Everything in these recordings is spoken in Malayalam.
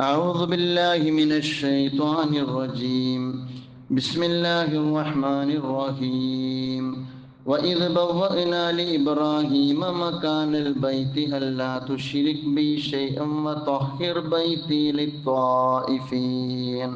أعوذ بالله من الشيطان الرجيم. بسم الله الرحمن الرحيم. وإذ بوأنا لإبراهيم مكان البيت ألا تشرك بي شيئا وطهر بيتي للطائفين.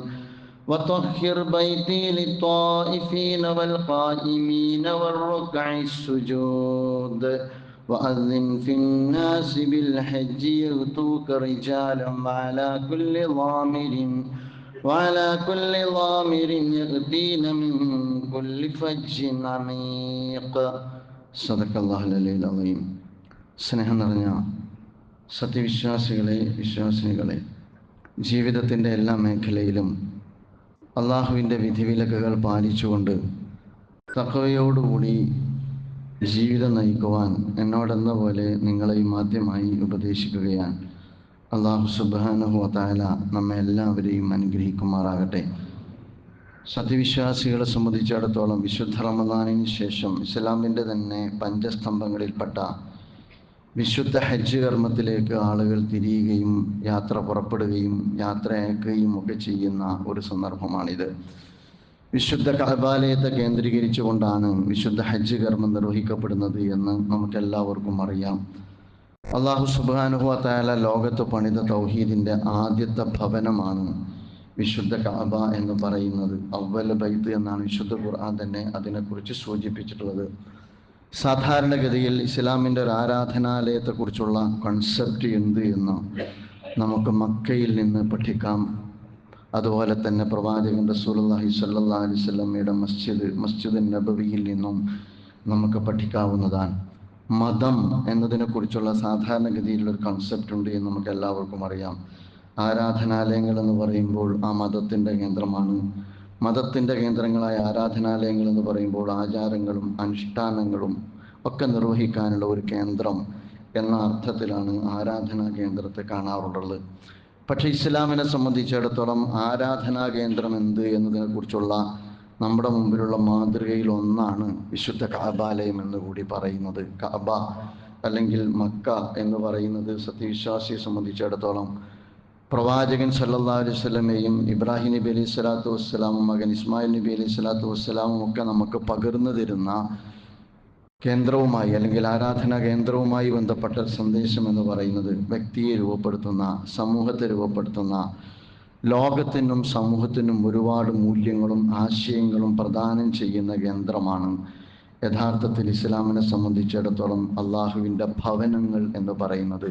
وطهر بيتي للطائفين والقائمين والركع السجود. وأذن في الناس بالحج يغتوك رجالا وعلى كل ضامر وعلى كل ضامر يأتين من كل فج عميق صدق الله العلي العظيم സ്നേഹം നിറഞ്ഞ സത്യവിശ്വാസികളെ വിശ്വാസിനികളെ ജീവിതത്തിൻ്റെ എല്ലാ മേഖലയിലും അള്ളാഹുവിൻ്റെ വിധിവിലക്കുകൾ പാലിച്ചുകൊണ്ട് തക്കവയോടുകൂടി ജീവിതം നയിക്കുവാൻ എന്നോടെന്ന പോലെ നിങ്ങളെയും ആദ്യമായി ഉപദേശിക്കുകയാണ്. അള്ളാഹു സുബാനുഹോത്തായ നമ്മെ എല്ലാവരെയും അനുഗ്രഹിക്കുമാറാകട്ടെ. സത്യവിശ്വാസികളെ സംബന്ധിച്ചിടത്തോളം വിശുദ്ധ റമദാനിന് ശേഷം ഇസ്ലാമിന്റെ തന്നെ പഞ്ചസ്തംഭങ്ങളിൽപ്പെട്ട വിശുദ്ധ ഹജ്ജ് കർമ്മത്തിലേക്ക് ആളുകൾ തിരിയുകയും യാത്ര പുറപ്പെടുകയും യാത്ര അയക്കുകയും ഒക്കെ ചെയ്യുന്ന ഒരു സന്ദർഭമാണിത്. വിശുദ്ധ കഹബാലയത്തെ കേന്ദ്രീകരിച്ചുകൊണ്ടാണ് വിശുദ്ധ ഹജ്ജ് കർമ്മം നിർവഹിക്കപ്പെടുന്നത് എന്ന് നമുക്കെല്ലാവർക്കും അറിയാം. അള്ളാഹു സുബാനുഹുവത്തായാല ലോകത്ത് പണിത തൗഹീദിന്റെ ആദ്യത്തെ ഭവനമാണ് വിശുദ്ധ കാബ എന്ന് പറയുന്നത്. അവൽ ബൈത്ത് എന്നാണ് വിശുദ്ധ ഖുർആൻ തന്നെ അതിനെക്കുറിച്ച് സൂചിപ്പിച്ചിട്ടുള്ളത്. സാധാരണഗതിയിൽ ഇസ്ലാമിന്റെ ഒരു ആരാധനാലയത്തെക്കുറിച്ചുള്ള കൺസെപ്റ്റ് എന്ത് എന്ന് നമുക്ക് മക്കയിൽ നിന്ന് പഠിക്കാം. അതുപോലെ തന്നെ പ്രവാചകൻ റസൂലുള്ളാഹി സല്ലാ അലൈഹി വസല്ലമയുടെ മസ്ജിദ് മസ്ജിദ് നബവിയിൽ നിന്നും നമുക്ക് പഠിക്കാവുന്നതാണ്. മതം എന്നതിനെക്കുറിച്ചുള്ള സാധാരണഗതിയിലുള്ള ഒരു കൺസെപ്റ്റ് ഉണ്ട് എന്ന് നമുക്ക് എല്ലാവർക്കും അറിയാം. ആരാധനാലയങ്ങൾ എന്ന് പറയുമ്പോൾ ആ മതത്തിന്റെ കേന്ദ്രമാണ്. മതത്തിന്റെ കേന്ദ്രങ്ങളായ ആരാധനാലയങ്ങൾ എന്ന് പറയുമ്പോൾ ആചാരങ്ങളും അനുഷ്ഠാനങ്ങളും ഒക്കെ നിർവഹിക്കാനുള്ള ഒരു കേന്ദ്രം എന്ന അർത്ഥത്തിലാണ് ആരാധനാ കേന്ദ്രത്തെ കാണാറുള്ളത്. പക്ഷേ ഇസ്ലാമിനെ സംബന്ധിച്ചിടത്തോളം ആരാധനാ കേന്ദ്രം എന്ത് എന്നതിനെക്കുറിച്ചുള്ള നമ്മുടെ മുമ്പിലുള്ള മാതൃകയിൽ ഒന്നാണ് വിശുദ്ധ കാബാലയം എന്ന് കൂടി പറയുന്നത്. കാബ അല്ലെങ്കിൽ മക്ക എന്ന് പറയുന്നത് സത്യവിശ്വാസിയെ സംബന്ധിച്ചിടത്തോളം പ്രവാചകൻ സല്ലാ അലൈഹി വസല്ലമയും ഇബ്രാഹിം നബി അലൈഹി സ്വലാത്തു വസ്സലാമും മകൻ ഇസ്മായിൽ നബി അലൈഹി സ്വലാത്തു വസ്സലാമും ഒക്കെ നമുക്ക് പകർന്നു തരുന്ന കേന്ദ്രവുമായി അല്ലെങ്കിൽ ആരാധനാ കേന്ദ്രവുമായി ബന്ധപ്പെട്ട സന്ദേശം എന്ന് പറയുന്നത് വ്യക്തിയെ രൂപപ്പെടുത്തുന്ന സമൂഹത്തെ രൂപപ്പെടുത്തുന്ന ലോകത്തിനും സമൂഹത്തിനും ഒരുപാട് മൂല്യങ്ങളും ആശയങ്ങളും പ്രദാനം ചെയ്യുന്ന കേന്ദ്രമാണ് യഥാർത്ഥത്തിൽ ഇസ്ലാമിനെ സംബന്ധിച്ചിടത്തോളം അള്ളാഹുവിന്റെ ഭവനങ്ങൾ എന്ന് പറയുന്നത്.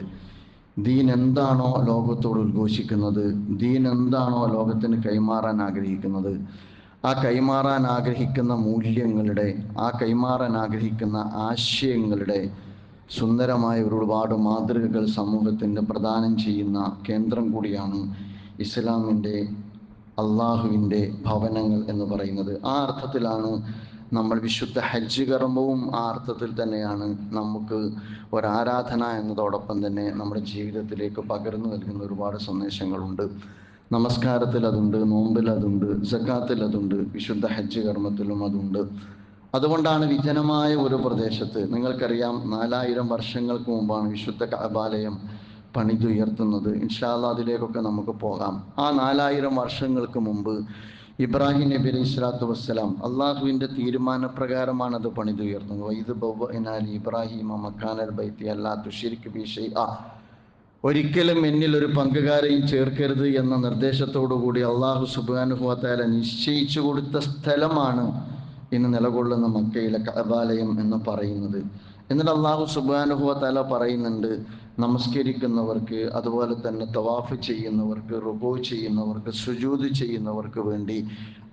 ദീൻ എന്താണോ ലോകത്തോട് ഉദ്ഘോഷിക്കുന്നത് ദീൻ എന്താണോ ലോകത്തിന് കൈമാറാൻ ആഗ്രഹിക്കുന്നത് ആ കൈമാറാൻ ആഗ്രഹിക്കുന്ന മൂല്യങ്ങളുടെ ആ കൈമാറാൻ ആഗ്രഹിക്കുന്ന ആശയങ്ങളുടെ സുന്ദരമായ ഒരുപാട് മാതൃകകൾ സമൂഹത്തിന് പ്രദാനം ചെയ്യുന്ന കേന്ദ്രം കൂടിയാണ് ഇസ്ലാമിന്റെ അള്ളാഹുവിന്റെ ഭവനങ്ങൾ എന്ന് പറയുന്നത്. ആ അർത്ഥത്തിലാണ് നമ്മൾ വിശുദ്ധ ഹജ്ജ് കർമ്മവും ആ അർത്ഥത്തിൽ തന്നെയാണ് നമുക്ക് ഒരാരാധന എന്നതോടൊപ്പം തന്നെ നമ്മുടെ ജീവിതത്തിലേക്ക് പകർന്നു നൽകുന്ന ഒരുപാട് സന്ദേശങ്ങളുണ്ട്. നമസ്കാരത്തിൽ അതുണ്ട് നോമ്പിൽ അതുണ്ട് സക്കാത്തിൽ അതുണ്ട് വിശുദ്ധ ഹജ്ജ് കർമ്മത്തിലും അതുണ്ട്. അതുകൊണ്ടാണ് വിജനമായ ഒരു പ്രദേശത്ത് നിങ്ങൾക്കറിയാം നാലായിരം വർഷങ്ങൾക്ക് മുമ്പാണ് വിശുദ്ധ കഅബാലയം പണിതുയർത്തുന്നത്. ഇൻഷാല്ല അതിലേക്കൊക്കെ നമുക്ക് പോകാം. ആ നാലായിരം വർഷങ്ങൾക്ക് മുമ്പ് ഇബ്രാഹിം നബി അലൈഹി സ്വലാത്തു വസ്സലാം അള്ളാഹുവിന്റെ തീരുമാനപ്രകാരമാണ് അത് പണിതുയർത്തുന്നത് ഇത് ബൗബ് ഇബ്രാഹിം മക്കാനൽ ബൈത്തി അല്ലാ തുഷിരിക്ക് ബിഷൈ ആ ഒരിക്കലും എന്നിൽ ഒരു പങ്കുകാരെയും ചേർക്കരുത് എന്ന നിർദ്ദേശത്തോടു കൂടി അള്ളാഹു സുബാനുഭവത്താല നിശ്ചയിച്ചു കൊടുത്ത സ്ഥലമാണ് ഇന്ന് നിലകൊള്ളുന്ന മക്കയിലെ കഅബാലയം എന്ന് പറയുന്നത്. എന്നിട്ട് അള്ളാഹു സുബാനുഭവത്താല പറയുന്നുണ്ട് നമസ്കരിക്കുന്നവർക്ക് അതുപോലെ തന്നെ തവാഫ് ചെയ്യുന്നവർക്ക് റുബോ ചെയ്യുന്നവർക്ക് സുജൂത് ചെയ്യുന്നവർക്ക് വേണ്ടി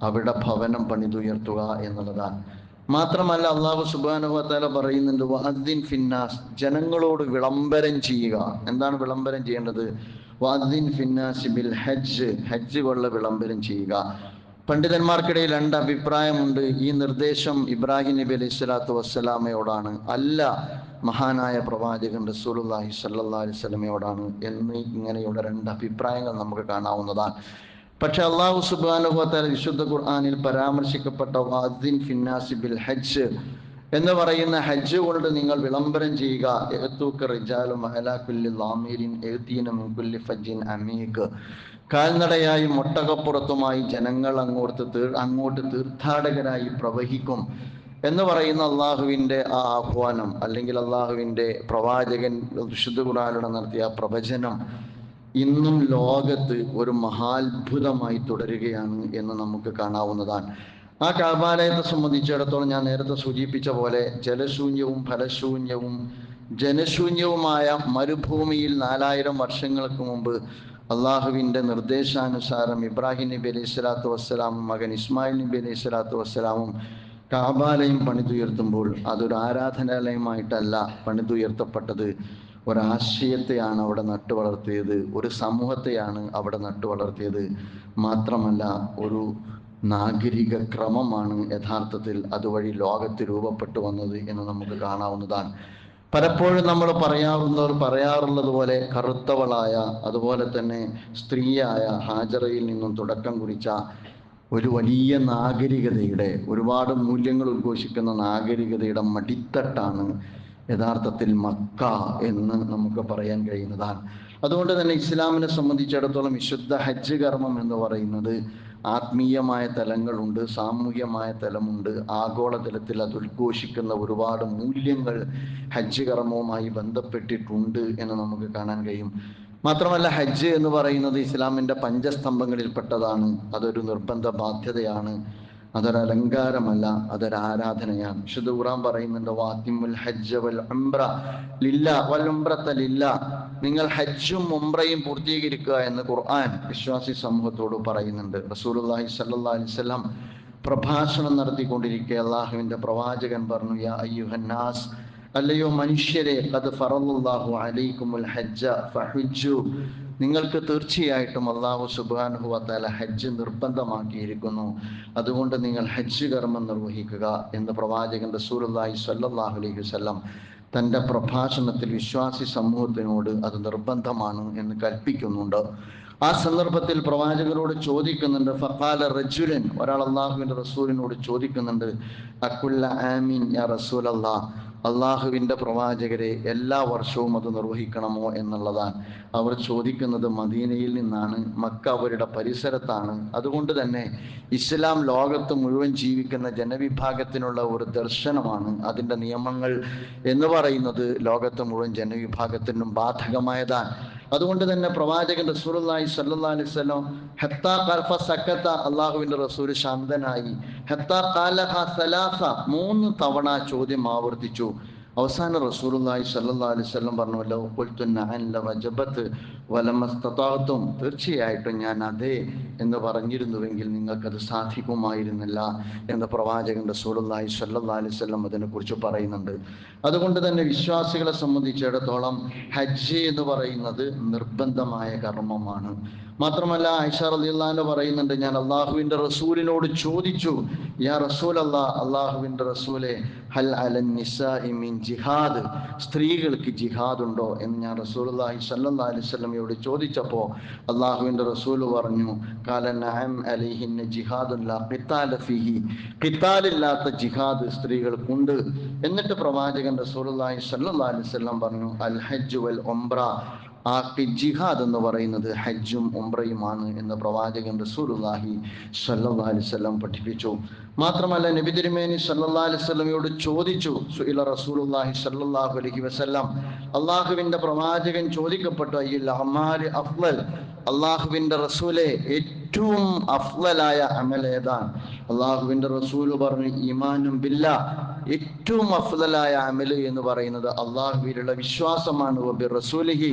അവിടെ ഭവനം പണിതുയർത്തുക എന്നുള്ളതാണ്. മാത്രമല്ല അള്ളാഹു സുബാനുഹത്താല പറയുന്നുണ്ട് വഅദ്ദിൻ ഫിന്നാസ് ജനങ്ങളോട് വിളംബരം ചെയ്യുക. എന്താണ് വിളംബരം ചെയ്യേണ്ടത്? വഅദ്ദിൻ ഫിന്നാസ് ബിൽ ഹജ്ജ് ഹജ്ജ് കൊള്ള വിളംബരം ചെയ്യുക. പണ്ഡിതന്മാർക്കിടയിൽ രണ്ട് അഭിപ്രായമുണ്ട് ഈ നിർദ്ദേശം ഇബ്രാഹിം നബി അലൈഹി സ്വലാത്തു വസ്സലാമയോടാണ്. അല്ല മഹാനായ പ്രവാചകൻ റസൂലുള്ളാഹി സല്ലാ അലൈഹി സ്വലമയോടാണ് എന്ന് ഇങ്ങനെയുള്ള രണ്ട് അഭിപ്രായങ്ങൾ നമുക്ക് കാണാവുന്നതാണ്. പക്ഷെ അള്ളാഹു സുബാനുഭവത്താൽ വിശുദ്ധ ഖുർആാനിൽ പരാമർശിക്കപ്പെട്ട വാദ്ദിൻ ഫിന്നാസി ബിൽ ഹജ്ജ് എന്ന് പറയുന്ന ഹജ്ജ് കൊണ്ട് നിങ്ങൾ വിളംബരം ചെയ്യുക. അമീഖ്. കാൽനടയായി മുട്ടകപ്പുറത്തുമായി ജനങ്ങൾ അങ്ങോട്ട് അങ്ങോട്ട് തീർത്ഥാടകരായി പ്രവഹിക്കും എന്ന് പറയുന്ന അള്ളാഹുവിന്റെ ആ ആഹ്വാനം അല്ലെങ്കിൽ അള്ളാഹുവിന്റെ പ്രവാചകൻ വിശുദ്ധ ഖുറാനോട് നടത്തിയ പ്രവചനം ഇന്നും ലോകത്ത് ഒരു മഹാത്ഭുതമായി തുടരുകയാണ് എന്ന് നമുക്ക് കാണാവുന്നതാണ്. ആ കാബാലയത്തെ സംബന്ധിച്ചിടത്തോളം ഞാൻ നേരത്തെ സൂചിപ്പിച്ച പോലെ ജലശൂന്യവും ഫലശൂന്യവും ജനശൂന്യവുമായ മരുഭൂമിയിൽ നാലായിരം വർഷങ്ങൾക്ക് മുമ്പ് അള്ളാഹുവിന്റെ നിർദ്ദേശാനുസാരം ഇബ്രാഹിം നബി അലൈഹി സ്വലാത്തു വസ്സലാമും മകൻ ഇസ്മായിൽ നബി അലൈഹി സ്വലാത്തു വസ്സലാമും കാബാലയം പണിതുയർത്തുമ്പോൾ അതൊരു ആരാധനാലയമായിട്ടല്ല പണിതുയർത്തപ്പെട്ടത്. ഒരാശയത്തെയാണ് അവിടെ നട്ടു വളർത്തിയത് ഒരു സമൂഹത്തെയാണ് അവിടെ നട്ടു വളർത്തിയത്. മാത്രമല്ല ഒരു നാഗരിക ക്രമമാണ് യഥാർത്ഥത്തിൽ അതുവഴി ലോകത്ത് രൂപപ്പെട്ടു വന്നത് എന്ന് നമുക്ക് കാണാവുന്നതാണ്. പലപ്പോഴും നമ്മൾ പറയാറുന്നവർ പറയാറുള്ളത് പോലെ കറുത്തവളായ അതുപോലെ തന്നെ സ്ത്രീയായ ഹാജറയിൽ നിന്നും തുടക്കം കുറിച്ച ഒരു വലിയ നാഗരികതയുടെ ഒരുപാട് മൂല്യങ്ങൾ ഉദ്ഘോഷിക്കുന്ന നാഗരികതയുടെ മടിത്തട്ടാണ് യഥാർത്ഥത്തിൽ മക്ക എന്ന് നമുക്ക് പറയാൻ കഴിയുന്നതാണ്. അതുകൊണ്ട് തന്നെ ഇസ്ലാമിനെ സംബന്ധിച്ചിടത്തോളം വിശുദ്ധ ഹജ്ജ് കർമ്മം എന്ന് പറയുന്നത് ആത്മീയമായ തലങ്ങളുണ്ട് സാമൂഹ്യമായ തലമുണ്ട്. ആഗോളതലത്തിൽ അത് ഉദ്ഘോഷിക്കുന്ന ഒരുപാട് മൂല്യങ്ങൾ ഹജ്ജ് കർമ്മവുമായി ബന്ധപ്പെട്ടിട്ടുണ്ട് എന്ന് നമുക്ക് കാണാൻ കഴിയും. മാത്രമല്ല ഹജ്ജ് എന്ന് പറയുന്നത് ഇസ്ലാമിന്റെ പഞ്ചസ്തംഭങ്ങളിൽപ്പെട്ടതാണ്. അതൊരു നിർബന്ധ ബാധ്യതയാണ്. അതൊരു അലങ്കാരമല്ല അതൊരു ആരാധനയാണ് വിശുദ്ധ ഖുറാൻ പറയുന്നുണ്ട് വാത്തിമുൽ ഹജ്ജ് വൽ ഉംറ. ലില്ല വൽ ഉംറത്ത ലില്ല. നിങ്ങൾ ഹജ്ജും ഉംറയും പൂർത്തീകരിക്കുക എന്ന് ഖുർആൻ വിശ്വാസി സമൂഹത്തോട് പറയുന്നുണ്ട്. റസൂലുള്ളാഹി സ്വല്ലല്ലാഹി അലൈഹി വസല്ലം പ്രഭാഷണം നടത്തിക്കൊണ്ടിരിക്കെ അള്ളാഹുവിന്റെ പ്രവാചകൻ പറഞ്ഞു യാ അയ്യുഹന്നാസ് അല്ലയോ മനുഷ്യരെ അത് ഫറല്ലാഹു അലൈക്കുമുൽ ഹജ്ജ ഫഹുജ്ജു നിങ്ങൾക്ക് തീർച്ചയായിട്ടും അള്ളാഹു സുബാനുഹു വത്താല ഹജ്ജ് നിർബന്ധമാക്കിയിരിക്കുന്നു. അതുകൊണ്ട് നിങ്ങൾ ഹജ്ജ് കർമ്മം നിർവഹിക്കുക എന്ന് പ്രവാചകൻ റസൂലുള്ളാഹി സല്ലാഹു അലൈഹി വസല്ലം തന്റെ പ്രഭാഷണത്തിൽ വിശ്വാസി സമൂഹത്തിനോട് അത് നിർബന്ധമാണ് എന്ന് കൽപ്പിക്കുന്നുണ്ട്. ആ സന്ദർഭത്തിൽ പ്രവാചകരോട് ചോദിക്കുന്നുണ്ട് ഫഖാല റജുലൻ ഒരാൾ അള്ളാഹുവിന്റെ റസൂലിനോട് ചോദിക്കുന്നുണ്ട് അക്കുല്ല ആമീൻ യാ റസൂൽ അള്ളാഹ് അള്ളാഹുവിന്റെ പ്രവാചകരെ എല്ലാ വർഷവും അത് നിർവഹിക്കണമോ എന്നുള്ളതാണ്. അവർ ചോദിക്കുന്നത് മദീനയിൽ നിന്നാണ് മക്ക അവരുടെ പരിസരത്താണ്. അതുകൊണ്ട് തന്നെ ഇസ്ലാം ലോകത്ത് മുഴുവൻ ജീവിക്കുന്ന ജനവിഭാഗത്തിനുള്ള ഒരു ദർശനമാണ് അതിന്റെ നിയമങ്ങൾ എന്ന് പറയുന്നത് ലോകത്ത് മുഴുവൻ ജനവിഭാഗത്തിനും ബാധകമായതാണ്. അതുകൊണ്ട് തന്നെ പ്രവാചകൻ റസൂലി സ്വല്ലല്ലാഹി അലൈഹി വസല്ലം ഹത്താ ഖൽഫ സക്കത്ത അള്ളാഹുവിന്റെ റസൂൽ ശാന്തനായി. ഹത്താ കാലഹ സലാസ മൂന്ന് തവണ ചോദ്യം ആവർത്തിച്ചു. അവസാന റസൂലുള്ളാഹി സ്വല്ലല്ലാഹി അലൈഹി വസല്ലം പറഞ്ഞല്ലോ വലമസ്തതാഅതും തീർച്ചയായിട്ടും ഞാൻ അതെ എന്ന് പറഞ്ഞിരുന്നുവെങ്കിൽ നിങ്ങൾക്കത് സാധിക്കുമായിരുന്നില്ല എന്ന് പ്രവാചകൻ സ്വല്ലല്ലാഹി അലൈഹി വസല്ലം അതിനെക്കുറിച്ച് പറയുന്നുണ്ട്. അതുകൊണ്ട് തന്നെ വിശ്വാസികളെ സംബന്ധിച്ചിടത്തോളം ഹജ്ജ് എന്ന് പറയുന്നത് നിർബന്ധമായ കർമ്മമാണ്. മാത്രമല്ല ഐഷ റളിയല്ലാഹു പറയുന്നുണ്ട് ഞാൻ അള്ളാഹുവിന്റെ റസൂലിനോട് ചോദിച്ചു യാ റസൂൽ അല്ലാ അള്ളാഹുവിന്റെ റസൂലെ ഹൽ അലൻ നിസ മിൻ ജിഹാദ്? സ്ത്രീകൾക്ക് ജിഹാദ് ഉണ്ടോ എന്ന് ഞാൻ റസൂൽ അള്ളാഹി സല്ലാ അലൈഹി വസല്ലമയോട് ചോദിച്ചപ്പോൾ അള്ളാഹുവിന്റെ റസൂൽ പറഞ്ഞു കാല നഅം അലൈഹിന്ന ജിഹാദുൻ ലാ ഖിതാല ഫീഹി. ഖിതാലില്ലാത്ത ജിഹാദ് സ്ത്രീകൾക്കുണ്ട്. എന്നിട്ട് പ്രവാചകൻ അലൈഹി വസല്ലം പറഞ്ഞു അൽ ഹജ്ജ് വൽ ഒംബ്ര ആ ജിഹാദ് എന്ന് പറയുന്നത് ഹജ്ജും ഉംറയുമാണ് എന്ന് പ്രവാചകൻ സ്വല്ലല്ലാഹി അലൈഹി വസല്ലം പഠിപ്പിച്ചു. മാത്രമല്ല നബി തിരുമേനി സല്ലാ അലൈഹി വസല്ലമയോട് ചോദിച്ചു സുഇല റസൂലുള്ളാഹി സല്ലാഹു അലൈഹി വസല്ലം. അള്ളാഹുവിന്റെ പ്രവാചകൻ ചോദിക്കപ്പെട്ടു അയ്യിൽ അഹ്മാൽ അഫ്ലൽ അള്ളാഹുവിന്റെ റസൂലെ ഏറ്റവും അഫ്ലലായ അമൽ ഏതാണ്? അള്ളാഹുവിന്റെ റസൂൽ പറഞ്ഞു ഇമാനും ബില്ല ഏറ്റവും അഫ്ലലായ അമൽ എന്ന് പറയുന്നത് അള്ളാഹുവിലുള്ള വിശ്വാസമാണ്. വബി റസൂലിഹി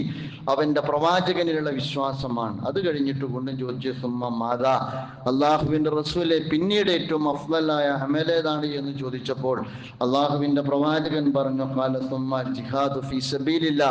അവന്റെ പ്രവാചകനിലുള്ള വിശ്വാസമാണ്. അത് കഴിഞ്ഞിട്ട് കൊണ്ട് ചോദിച്ചു സുമ്മ മാതാ അള്ളാഹുവിന്റെ റസൂലെ പിന്നീട് ഏറ്റവും അഫ്ലലായ ഏതാണ്? എന്ന് ചോദിച്ചപ്പോൾ അള്ളാഹുവിന്റെ പ്രവാചകൻ പറഞ്ഞു കാല സുമ്മ ജിഹാദ് ഫി സബീലില്ല.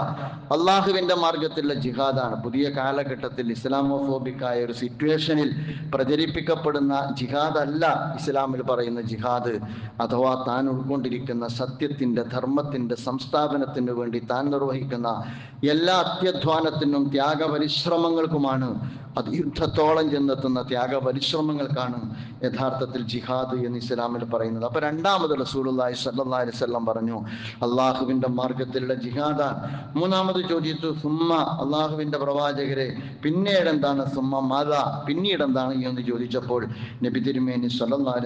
മാർഗത്തിലുള്ള ജിഹാദാണ്. പുതിയ കാലഘട്ടത്തിൽ ഇസ്ലാമോഫോബിക്കായ ഒരു സിറ്റുവേഷനിൽ പ്രചരിപ്പിക്കപ്പെടുന്ന ജിഹാദ് അല്ല ഇസ്ലാമിൽ പറയുന്ന ജിഹാദ്. അഥവാ താൻ ഉൾക്കൊണ്ടിരിക്കുന്ന സത്യത്തിന്റെ ധർമ്മത്തിന്റെ സംസ്ഥാപനത്തിന് വേണ്ടി താൻ നിർവഹിക്കുന്ന എല്ലാ അത്യധ്വാനത്തിനും ത്യാഗപരിശ്രമങ്ങൾക്കുമാണ്. അത് യുദ്ധത്തോളം ചെന്നെത്തുന്ന ത്യാഗപരിശ്രമങ്ങൾക്കാണ് യഥാർത്ഥത്തിൽ ജിഹാദ് എന്ന് ഇസ്ലാമിൽ പറയുന്നത്. അപ്പൊ രണ്ടാമത് റസൂലുള്ളാഹി സ്വല്ലല്ലാഹി അലൈഹി വസല്ലം പറഞ്ഞു അള്ളാഹുവിന്റെ മാർഗത്തിലുള്ള ജിഹാദാണ്. മൂന്നാമത് ചോദിച്ചു സുമ്മ അള്ളാഹുവിന്റെ പ്രവാചകരെ പിന്നീട് എന്താണ് സുമ്മ മാത? പിന്നീട് എന്താണ് എന്ന് ചോദിച്ചപ്പോൾ നബി തിരുമേനി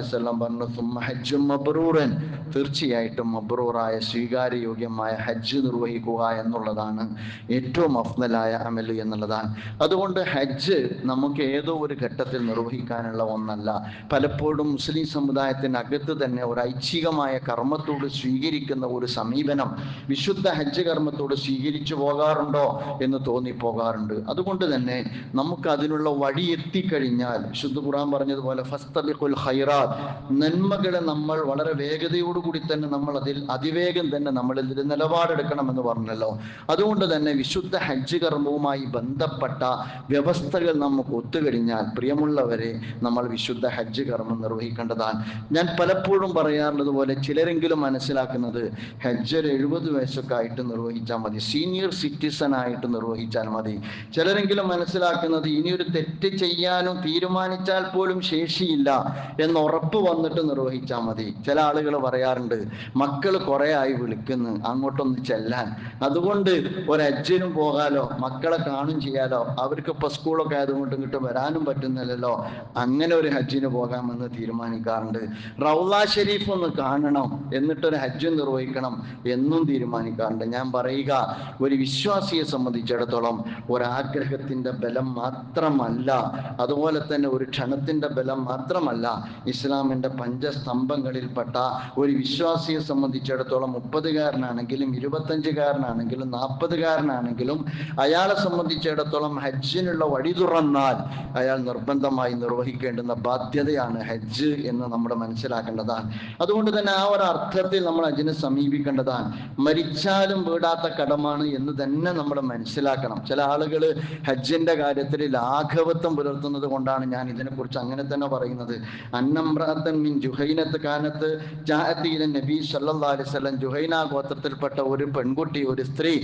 വസല്ലം പറഞ്ഞു സുമ്മ ഹജ്ജും മബ്രൂറൻ തീർച്ചയായിട്ടും മബ്രൂറായ സ്വീകാര്യയോഗ്യമായ ഹജ്ജ് നിർവഹിക്കുക എന്നുള്ളതാണ് ഏറ്റവും അഫ്നലായ അമൽ എന്നുള്ളതാണ്. അതുകൊണ്ട് ഹജ്ജ് നമുക്ക് ഏതോ ഒരു ഘട്ടത്തിൽ നിർവഹിക്കാനുള്ള ഒന്നല്ല. പലപ്പോഴും മുസ്ലിം സമുദായത്തിനകത്ത് തന്നെ ഒരു ഐച്ഛികമായ കർമ്മത്തോട് സ്വീകരിക്കുന്ന ഒരു സമീപനം വിശുദ്ധ ഹജ്ജ് കർമ്മത്തോട് സ്വീകരിച്ചു പോകാറുണ്ടോ എന്ന് തോന്നിപ്പോകാറുണ്ട്. അതുകൊണ്ട് തന്നെ നമുക്ക് അതിനുള്ള വഴി എത്തിക്കഴിഞ്ഞാൽ ശുദ്ധ ഖുറാൻ പറഞ്ഞതുപോലെ ഫസ്തബിഖുൽ ഖൈറാത്ത് നന്മകളെ നമ്മൾ വളരെ വേഗതയോടുകൂടി തന്നെ നമ്മൾ അതിൽ അതിവേഗം തന്നെ നമ്മൾ ഇതിൽ നിലപാടെടുക്കണമെന്ന് പറഞ്ഞല്ലോ. അതുകൊണ്ട് തന്നെ വിശുദ്ധ ഹജ്ജ് കർമ്മവുമായി ബന്ധപ്പെട്ട വ്യവസ്ഥകൾ നമുക്ക് ഒത്തുകഴിഞ്ഞാൽ പ്രിയമുള്ളവരെ നമ്മൾ വിശുദ്ധ ഹജ്ജ് കർമ്മം നിർവഹിക്കേണ്ടതാണ്. ഞാൻ പലപ്പോഴും പറയാറുള്ളത് പോലെ ചിലരെങ്കിലും മനസ്സിലാക്കുന്നത് ഹജ്ജ് ഒരു എഴുപത് വയസ്സൊക്കെ ആയിട്ട് നിർവഹിച്ചാൽ മതി സീനിയർ സിറ്റിസൺ ആയിട്ട് നിർവഹിച്ചാൽ മതി. ചിലരെങ്കിലും മനസ്സിലാക്കുന്നത് ഇനി ഇനിയൊരു തെറ്റ് ചെയ്യാനും തീരുമാനിച്ചാൽ പോലും ശേഷിയില്ല എന്ന് ഉറപ്പ് വന്നിട്ട് നിർവഹിച്ചാൽ മതി. ചില ആളുകൾ പറയാറുണ്ട് മക്കൾ കുറെ ആയി വിളിക്കുന്നു അങ്ങോട്ടൊന്ന് ചെല്ലാൻ. അതുകൊണ്ട് ഒരു ഹജ്ജിനും പോകാലോ മക്കളെ കാണും ചെയ്യാലോ അവർക്ക് ഇപ്പൊ സ്കൂളൊക്കെ ആയതുകൊണ്ട് ഇങ്ങോട്ട് വരാനും പറ്റുന്നില്ലല്ലോ അങ്ങനെ ഒരു ഹജ്ജിന് പോകാമെന്ന് തീരുമാനിക്കാറുണ്ട്. റൗള ഷെരീഫ് ഒന്ന് കാണണം എന്നിട്ടൊരു ഹജ്ജ് നിർവഹിക്കണം എന്നും തീരുമാനിക്കാറുണ്ട്. ഞാൻ പറയുക ഒരു വിശ്വാസിയെ സംബന്ധിച്ചിടത്തോളം ഒരാഗ്രഹത്തിന്റെ ബലം മാത്രമല്ല. അതുപോലെ തന്നെ ഒരു ക്ഷണത്തിന്റെ ബലം മാത്രമല്ല. ഇസ്ലാമിന്റെ പഞ്ചസ്തംഭങ്ങളിൽപ്പെട്ട ഒരു വിശ്വാസിയെ സംബന്ധിച്ചിടത്തോളം മുപ്പതുകാരനാണെങ്കിലും ഇരുപത്തഞ്ചുകാരനാണെങ്കിലും നാൽപ്പതുകാരനാണെങ്കിലും അയാളെ സംബന്ധിച്ചിടത്തോളം ഹജ്ജിനുള്ള വഴി തുറന്നാൽ അയാൾ നിർബന്ധമായി നിർവഹിക്കേണ്ടുന്ന ബാധ്യതയാണ് ഹജ്ജ് എന്ന് നമ്മൾ മനസ്സിലാക്കേണ്ടതാണ്. അതുകൊണ്ട് തന്നെ ആ ഒരു അർത്ഥത്തിൽ നമ്മൾ ഹജ്ജിനെ സമീപിക്കേണ്ടതാണ്. മരിച്ചാലും വീടാത്ത കടമാണ് എന്ന് തന്നെ നമ്മൾ മനസ്സിലാക്കണം. ചില ആളുകൾ ഹജ്ജിന്റെ കാര്യത്തിൽ ലാഘവത്വം പുലർത്തുന്നത് കൊണ്ടാണ് ഞാൻ ഇതിനെക്കുറിച്ച് അങ്ങനെ തന്നെ പറയുന്നത്. അന്നമ്രാത്തൻ മിൻ ജുഹൈനത്ത് കാനത്ത് നബി സല്ലല്ലാഹു അലൈഹി വസല്ലം. ജുഹൈന ഗോത്രത്തിൽപ്പെട്ട ഒരു പെൺകുട്ടി ഒരു സ്ത്രീ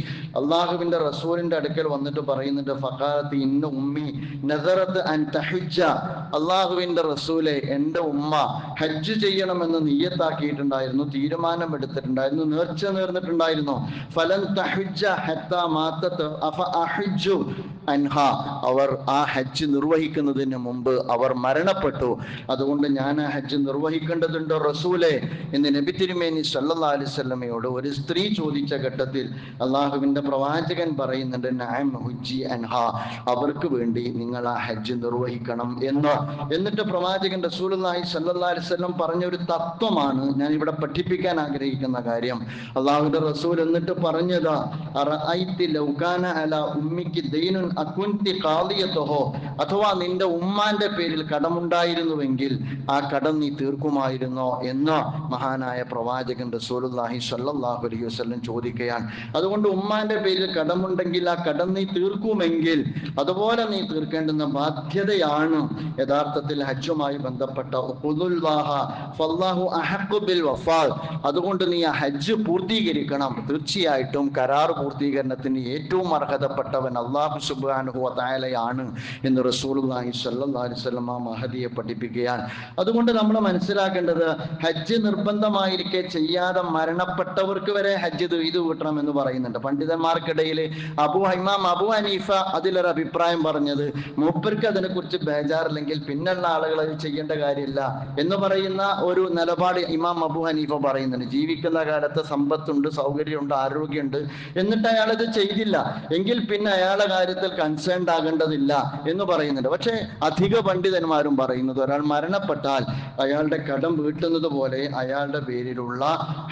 അള്ളാഹുവിന്റെ റസൂലിന്റെ അടുക്കൽ വന്നിട്ട് പറയുന്നുണ്ട് ഫഖാലത്ത് ഇന്ന് ഉമ്മി നസറത്ത് അൻ അള്ളാഹുവിന്റെ റസൂലെ എന്റെ ഉമ്മ ഹജ്ജ് ചെയ്യണമെന്ന് നീയത്താക്കിയിട്ടുണ്ടായിരുന്നു തീരുമാനം എടുത്തിട്ടുണ്ടായിരുന്നു നേർച്ച നേർന്നിട്ടുണ്ടായിരുന്നു. ഫലം തഹുജ്ജ ഹത്താ മാത്തത്ത് അഫ അഹുജ്ജു അൻഹ. അവർ ആ ഹജ്ജ് നിർവഹിക്കുന്നതിന് മുമ്പ് അവർ മരണപ്പെട്ടു. അതുകൊണ്ട് ഞാൻ ആ ഹജ്ജ് നിർവഹിക്കേണ്ടതുണ്ടോ റസൂലെ? എന്ന് നബി തിരുമേനി സല്ലാ അലൈഹി വസല്ലമയോട് ഒരു സ്ത്രീ ചോദിച്ച ഘട്ടത്തിൽ അള്ളാഹുവിന്റെ പ്രവാചകൻ പറയുന്നുണ്ട് നഅം ഹുജ്ജി അൻഹ അവർക്ക് വേണ്ടി നിങ്ങൾ ആ ഹജ്ജ് നിർവഹിക്കണം എന്ന്. എന്നിട്ട് പ്രവാചകൻ റസൂലുള്ളാഹി സല്ലാ അലൈഹി വസല്ലം പറഞ്ഞ ഒരു തത്വമാണ് ഞാൻ ഇവിടെ പഠിപ്പിക്കാൻ ആഗ്രഹിക്കുന്ന കാര്യം. അള്ളാഹുവിന്റെ റസൂൽ എന്നിട്ട് പറഞ്ഞതാ ദൈനുൻ അകുൻതി ഖാദിയതഹു അഥവാ നിന്റെ ഉമ്മാന്റെ പേരിൽ കടമുണ്ടായിരുന്നുവെങ്കിൽ ആ കടം നീ തീർക്കുമായിരുന്നോ എന്ന് മഹാനായ പ്രവാചകൻ റസൂലുള്ളാഹി സ്വല്ലല്ലാഹു അലൈഹി വസല്ലം ചോദിക്കുകയാണ് അതുകൊണ്ട് ഉമ്മാന്റെ പേരിൽ കടമുണ്ടെങ്കിൽ ആ കടം നീ തീർക്കുമെങ്കിൽ അതുപോലെ നീ തീർക്കേണ്ടുന്ന ബാധ്യതയാണ് യഥാർത്ഥത്തിൽ ഹജ്ജുമായി ബന്ധപ്പെട്ട അതുകൊണ്ട് നീ ആ ഹജ്ജ് പൂർത്തീകരിക്കണം. തീർച്ചയായിട്ടും കരാർ പൂർത്തീകരണത്തിന് ഏറ്റവും അർഹതപ്പെട്ടവൻ അള്ളാഹു സുബ്ഹാനഹു വതആലയാണ് എന്ന് അലൈഹി വസല്ലം ആ മഹദിയെ പഠിപ്പിക്കുകയാണ്. അതുകൊണ്ട് നമ്മൾ മനസ്സിലാക്കേണ്ടത് ഹജ്ജ് നിർബന്ധമായിരിക്കെ ചെയ്യാതെ മരണപ്പെട്ടവർക്ക് വരെ ഹജ്ജ് ഇത് കിട്ടണം എന്ന് പറയുന്നുണ്ട്. പണ്ഡിതന്മാർക്കിടയിൽ അബു ഹൈമാം അബു അനീഫ അതിലൊരു അഭിപ്രായം പറഞ്ഞത് മൂപ്പർക്ക് അതിനെക്കുറിച്ച് ബേജാറില്ലെങ്കിൽ പിന്നുള്ള ആളുകൾ അത് ചെയ്യേണ്ട കാര്യമില്ല എന്ന് പറയുന്ന ഒരു നിലപാട് ഇമാം അബു ഹനീഫ പറയുന്നുണ്ട്. ജീവിക്കുന്ന കാലത്ത് സമ്പത്തുണ്ട് സൗകര്യമുണ്ട് ആരോഗ്യമുണ്ട് എന്നിട്ട് അയാൾ ഇത് ചെയ്തില്ല. എങ്കിൽ പിന്നെ അയാളുടെ കാര്യത്തിൽ കൺസേൺഡ് ആകേണ്ടതില്ല എന്ന് പറയുന്നുണ്ട്. പക്ഷേ അധിക പണ്ഡിതന്മാരും പറയുന്നത് ഒരാൾ മരണപ്പെട്ടാൽ അയാളുടെ കടം വീട്ടുന്നത് പോലെ അയാളുടെ പേരിലുള്ള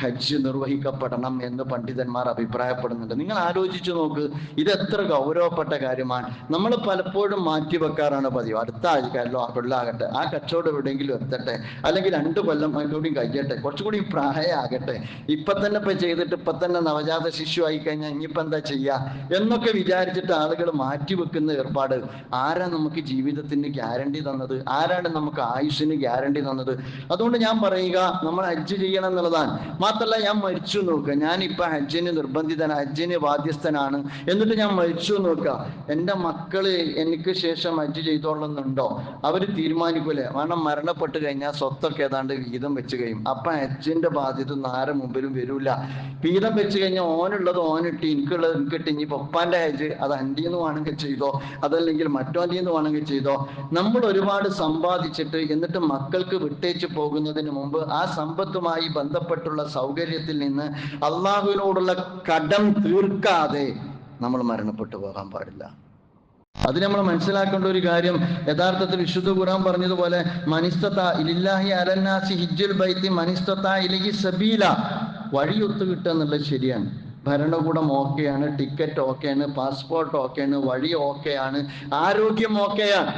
ഹജ്ജ് നിർവഹിക്കപ്പെടണം എന്ന് പണ്ഡിതന്മാർ അഭിപ്രായപ്പെടുന്നുണ്ട്. നിങ്ങൾ ആലോചിച്ചു നോക്ക് ഇത് എത്ര ഗൗരവപ്പെട്ട കാര്യമാണ്. നമ്മൾ പലപ്പോഴും മാറ്റി വെക്കാറാണ് പതിവ്. അടുത്ത ആഴ്ചക്കാരല്ലോ പിള്ളാകട്ടെ ആ കച്ചവടം എവിടെയെങ്കിലും എത്തട്ടെ അല്ലെങ്കിൽ രണ്ട് കൊല്ലം കൂടി കഴിയട്ടെ കുറച്ചുകൂടി പ്രായമാകട്ടെ ഇപ്പൊ തന്നെ ഇപ്പൊ ചെയ്തിട്ട് ഇപ്പൊ തന്നെ നവജാത ശിശു ആയി കഴിഞ്ഞാൽ ഇനിയിപ്പോ എന്താ ചെയ്യാ എന്നൊക്കെ വിചാരിച്ചിട്ട് ആളുകൾ മാറ്റിവെക്കുന്ന ഏർപ്പാട് ആരാ നമുക്ക് ജീവിതത്തിന് ഗ്യാരണ്ടി തന്നത്? ആരാണ് നമുക്ക് ആയുഷിന് ഗ്യാരണ്ടി തന്നത്? അതുകൊണ്ട് ഞാൻ പറയുക നമ്മൾ ഹജ്ജ് ചെയ്യണം എന്നുള്ളതാണ്. മാത്രമല്ല ഞാൻ മരിച്ചു നോക്കുക. ഞാൻ ഇപ്പൊ ഹജ്ജിന് നിർബന്ധിതനാണ് ഹജ്ജിന് ബാധ്യസ്ഥനാണ് എന്നിട്ട് ഞാൻ മരിച്ചു നോക്കുക. എന്റെ മക്കൾ എനിക്ക് ശേഷം ഹജ്ജ് ചെയ്തോളുന്നുണ്ടോ? അവർ തീരുമാനിക്കൂലേ. കാരണം മരണപ്പെട്ട് കഴിഞ്ഞാൽ സ്വത്തൊക്കെ ഏതാണ്ട് വീതം വെച്ച് കഴിയും. അപ്പൊ ഹജ്ജിന്റെ ബാധ്യത ആരെ മുമ്പിലും വരൂല. വീതം വെച്ച് കഴിഞ്ഞാൽ ഓനുള്ളത് ഓനിട്ട് എനിക്കുള്ളത് എനിക്കിട്ട്. ഇനി പപ്പാന്റെ ഹജ്ജ് അത് അന്റെ വേണമെങ്കിൽ ചെയ്തോ അതല്ലെങ്കിൽ മറ്റോന്റെ നിന്ന് വേണമെങ്കിൽ ചെയ്തോ? നമ്മൾ ഒരുപാട് സമ്പാദിച്ചിട്ട് എന്നിട്ട് മക്കൾക്ക് വിട്ടേച്ച് പോകുന്നതിന് മുമ്പ് ആ സമ്പത്തുമായി ബന്ധപ്പെട്ടുള്ള സൗകര്യത്തിൽ നിന്ന് അള്ളാഹുവിനോടുള്ള കടം തീർക്കാതെ നമ്മൾ മരണപ്പെട്ടു പോകാൻ പാടില്ല. അത് നമ്മൾ മനസ്സിലാക്കേണ്ട ഒരു കാര്യം. യഥാർത്ഥത്തിൽ വിശുദ്ധ ഖുറാൻ പറഞ്ഞതുപോലെ മനിസ്തത്ത ഇലില്ലാഹി അലന്നാസി ഹിജ്ജുൽ ബൈത്തി മനിസ്തത്ത ഇലഹി സബീല. വഴിയൊത്തു കിട്ടുക എന്നുള്ളത് ശരിയാണ്. ഭരണകൂടം ഓക്കെയാണ് ടിക്കറ്റ് ഓക്കെയാണ് പാസ്പോർട്ട് ഓക്കെയാണ് വഴി ഓക്കെയാണ് ആരോഗ്യം ഓക്കെയാണ്.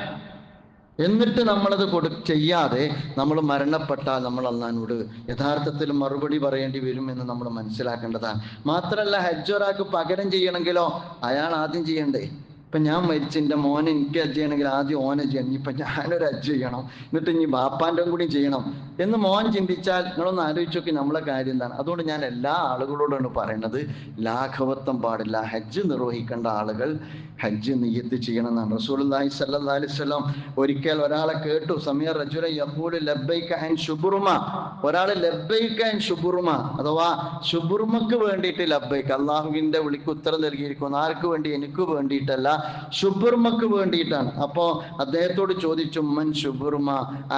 എന്നിട്ട് നമ്മളത് കൊടു ചെയ്യാതെ നമ്മൾ മരണപ്പെട്ടാൽ നമ്മൾ അള്ളഹാനോട് യഥാർത്ഥത്തിൽ മറുപടി പറയേണ്ടി വരും എന്ന് നമ്മൾ മനസ്സിലാക്കേണ്ടതാണ്. മാത്രമല്ല ഹജ്ജ് ഒരാൾക്ക് പകരം ചെയ്യണമെങ്കിലോ? അയാൾ ആദ്യം ചെയ്യണ്ടേ? ഇപ്പൊ ഞാൻ മരിച്ച എന്റെ മോൻ എനിക്ക് ഹജ്ജ് ചെയ്യണമെങ്കിൽ ആദ്യം ഓനെ ചെയ്യണം. ഇപ്പൊ ഞാനൊരു ഹജ്ജ് ചെയ്യണം. എന്നിട്ട് ഇനി ബാപ്പാന്റെ കൂടി ചെയ്യണം. എന്ന് മോൻ ചിന്തിച്ചാൽ നിങ്ങളൊന്ന് ആലോചിച്ചു നോക്കി നമ്മളെ കാര്യം എന്താണ്. അതുകൊണ്ട് ഞാൻ എല്ലാ ആളുകളോടാണ് പറയുന്നത് ലാഘവത്വം പാടില്ല. ഹജ്ജ് നിർവഹിക്കേണ്ട ആളുകൾ ഹജ്ജ് നിയ്യത്ത് ചെയ്യണം എന്നാണ് അലൈഹി വസല്ലം ഒരിക്കൽ ഒരാളെ കേട്ടു. സമീർ റജുല യഖൂലു ലബ്ബൈക അൻ ശുബുർമ ഒരാൾ അഥവാ ഷുബുർമക്ക് വേണ്ടിയിട്ട് ലബ്ബൈക്ക് അള്ളാഹുവിന്റെ വിളിക്ക് ഉത്തരം നൽകിയിരിക്കുന്നു. ആർക്ക് വേണ്ടി? എനിക്ക് വേണ്ടിയിട്ടല്ല. ശുബുർമക്ക് വേണ്ടിയിട്ടാണ്. അപ്പോ അദ്ദേഹത്തോട് ചോദിച്ചു മൻ ശുബുർമ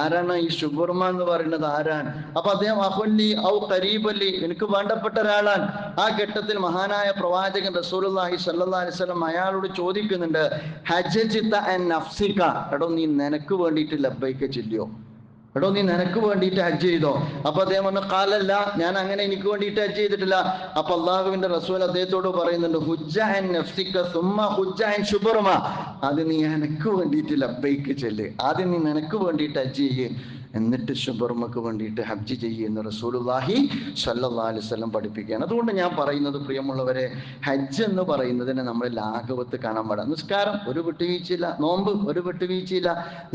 ആരാണ് ഈ ശുബുർമ എന്ന് പറയുന്നത്? ആരാണ്? അപ്പൊ അദ്ദേഹം അഹുല്ലി ഔ കരീബല്ലി എനിക്ക് വേണ്ടപ്പെട്ട ഒരാളാണ്. ആ ഘട്ടത്തിൽ മഹാനായ പ്രവാചകൻ റസൂലുള്ളാഹി സ്വല്ലല്ലാഹി അലൈഹി വസല്ലം അയാളോട് ചോദിക്കുന്നുണ്ട് ഹജ്ജിത്ത നഫ്സിക്ക എടോ നീ നിനക്ക് വേണ്ടിയിട്ട് ലബ്ബൈക്ക് ചെല്ലിയോ? എടോ നീ നിനക്ക് വേണ്ടിയിട്ട് ഹജ്ജ് ചെയ്തോ? അപ്പൊ അദ്ദേഹം പറഞ്ഞു കാലല്ല ഞാൻ അങ്ങനെ എനിക്ക് വേണ്ടിയിട്ട് ഹജ്ജ് ചെയ്തിട്ടില്ല. അപ്പൊ അള്ളാഹുവിന്റെ റസൂൽ അദ്ദേഹത്തോട് പറയുന്നുണ്ട് ഹുജ്ജ അൻ നഫ്സിക സുമ്മ ഹുജ്ജ അൻ ശുബർമ അത് നീ എനക്ക് വേണ്ടിയിട്ട് ലബ്ബൈക്ക് ചെല്ല്. ആദ്യം നീ നിനക്ക് വേണ്ടിയിട്ട് ഹജ്ജ് ചെയ്യ്. എന്നിട്ട് ശുബർമക്ക് വേണ്ടിയിട്ട് ഹജ്ജ് ചെയ്യുന്ന സ്വല്ലല്ലാഹി അലൈഹി വസല്ലം പഠിപ്പിക്കുകയാണ്. അതുകൊണ്ട് ഞാൻ പറയുന്നത് പ്രിയമുള്ളവരെ ഹജ്ജ് എന്ന് പറയുന്നതിനെ നമ്മൾ ലാഘവത്ത് കാണാൻ പാടില്ല നിസ്കാരം ഒരു വിട്ടുവീഴ്ചയില്ല നോമ്പ് ഒരു വിട്ടുവീഴ്ചയില്ല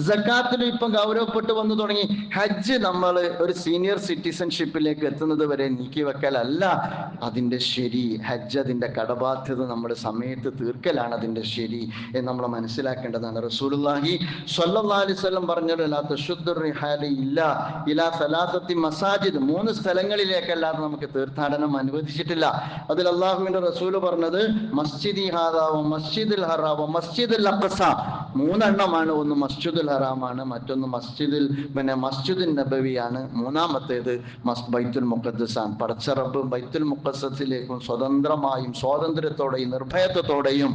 ജക്കാത്തിൽ ഇപ്പം ഗൗരവപ്പെട്ട് വന്നു തുടങ്ങി. ഹജ്ജ് നമ്മൾ ഒരു സീനിയർ സിറ്റിസൺഷിപ്പിലേക്ക് എത്തുന്നത് വരെ നീക്കി വെക്കലല്ല അതിന്റെ ശരി ഹജ്ജ് അതിന്റെ കടബാധ്യത നമ്മുടെ സമയത്ത് തീർക്കലാണ് അതിന്റെ ശരി എന്ന് നമ്മൾ മനസ്സിലാക്കേണ്ടതാണ്. റസൂലുള്ളാഹി സ്വല്ലല്ലാഹി അലൈഹി വസല്ലം പറഞ്ഞല്ലോ തശുദ്ദുർ റിഹാലി ഇല്ല. ഇലാ സലാസത്തി മസാജിദ്. മൂന്ന് സ്ഥലങ്ങളിലേക്കല്ലാതെ നമുക്ക് തീർത്ഥാടനം അനുവദിച്ചിട്ടില്ല. അതിൽ അള്ളാഹുവിന്റെ റസൂൽ പറഞ്ഞത് മസ്ജിദി ഹാദാവോ മസ്ജിദുൽ ഹറാവോ മസ്ജിദുൽ അഖസ മൂന്നെണ്ണമാണ്. ഒന്ന് മസ്ജിദുൽ ഹറാമാണ് മറ്റൊന്ന് മസ്ജിദുൽ പിന്നെ മസ്ജിദുൽ നബവിയാണ്. മൂന്നാമത്തേത് മസ് ബൈത്തുൽ മുഖദ്സാണ് പടച്ച റബ്ബ് ബൈത്തുൽ മുഖദ്സത്തിലേക്കും സ്വതന്ത്രമായും സ്വാതന്ത്ര്യത്തോടെയും നിർഭയത്വത്തോടെയും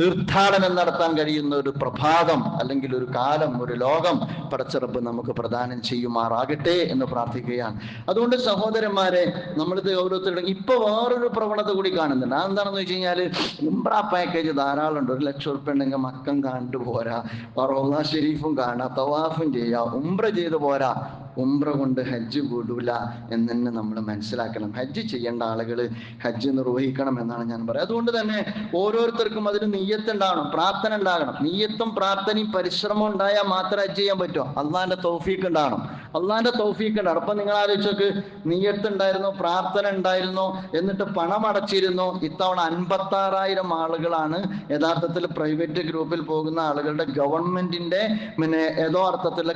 തീർത്ഥാടനം നടത്താൻ കഴിയുന്ന ഒരു പ്രഭാതം അല്ലെങ്കിൽ ഒരു കാലം ഒരു ലോകം പടച്ച റബ്ബ് നമുക്ക് പ്രദാനം ചെയ്യുമാറാകട്ടെ എന്ന് പ്രാർത്ഥിക്കുകയാണ്. അതുകൊണ്ട് സഹോദരന്മാരെ നമ്മളിത് ഓരോരുത്തരുടെ ഇപ്പൊ വേറൊരു പ്രവണത കൂടി കാണുന്നുണ്ട്. അതെന്താണെന്ന് വെച്ച് കഴിഞ്ഞാൽ ഉംറ പാക്കേജ് ധാരാളം ഉണ്ട് ഒരു ലക്ഷം ഉറുപ്പ് ഉണ്ടെങ്കിൽ മക്കം കണ്ടു പോരാ. റോള ഷെരീഫും കാണാം. തവാഫും ചെയ്യാം. ഉംറ ചെയ്തു പോരാ. ഉംറ കൊണ്ട് ഹജ്ജ് കൂടൂല എന്ന് തന്നെ നമ്മൾ മനസ്സിലാക്കണം. ഹജ്ജ് ചെയ്യേണ്ട ആളുകൾ ഹജ്ജ് നിർവഹിക്കണം എന്നാണ് ഞാൻ പറയുന്നത് അതുകൊണ്ട് തന്നെ ഓരോരുത്തർക്കും അതിന് നീയത്ത് ഉണ്ടാകണം പ്രാർത്ഥന ഉണ്ടാകണം. നീയത്തും പ്രാർത്ഥനയും പരിശ്രമം ഉണ്ടായാൽ മാത്രമേ ഹജ്ജ് ചെയ്യാൻ പറ്റുമോ അള്ളാന്റെ തൗഫീക്ക് ഉണ്ടാകണം അള്ളാന്റെ തൗഫീക്ക് ഉണ്ടാകണം അപ്പൊ നിങ്ങൾ ആലോചിച്ചോക്ക് നീയത്ത് ഉണ്ടായിരുന്നു പ്രാർത്ഥന ഉണ്ടായിരുന്നു എന്നിട്ട് പണം അടച്ചിരുന്നു. ഇത്തവണ അൻപത്തി ആറായിരം ആളുകളാണ് യഥാർത്ഥത്തിൽ പ്രൈവറ്റ് ഗ്രൂപ്പിൽ പോകുന്ന ആളുകളുടെ ഗവൺമെന്റിന്റെ പിന്നെ ഏതോ അർത്ഥത്തിലുള്ള